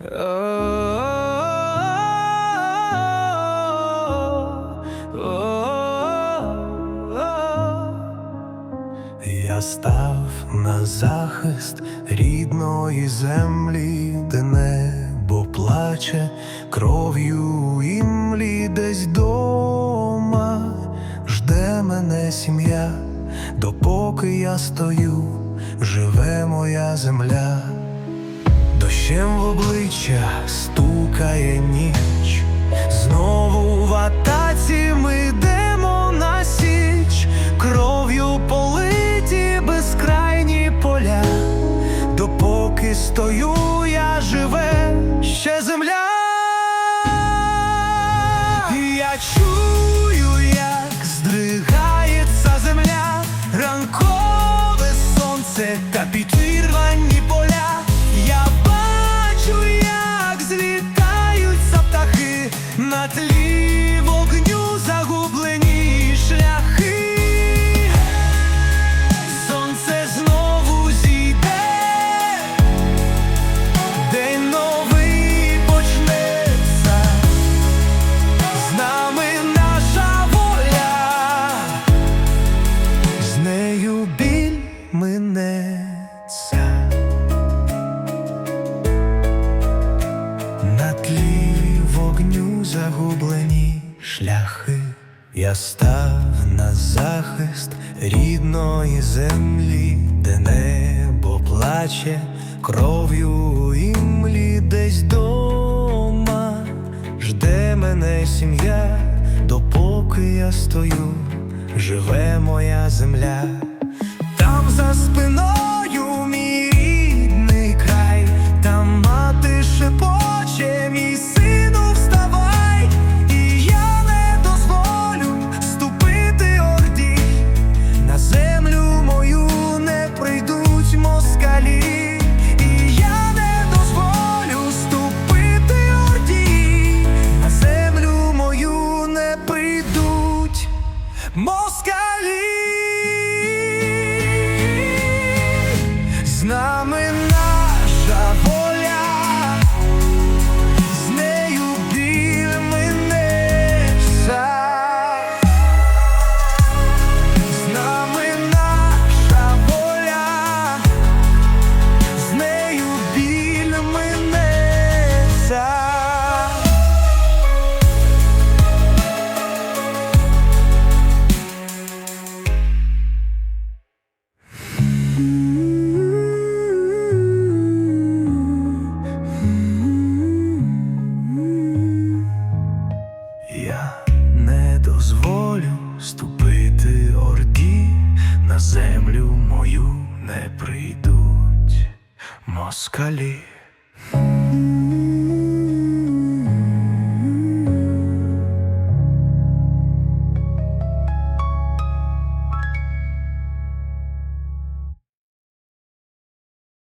Я став на захист рідної землі, де небо плаче кров'ю імлі десь дома, жде мене сім'я, допоки я стою, живе моя земля, дощем в обличчя стукає ніч, тлі вогню загублені шляхи. Я став на захист рідної землі, де небо плаче кров'ю імлі десь дома. Жде мене сім'я, допоки я стою, живе моя земля. Там за спиною москалі.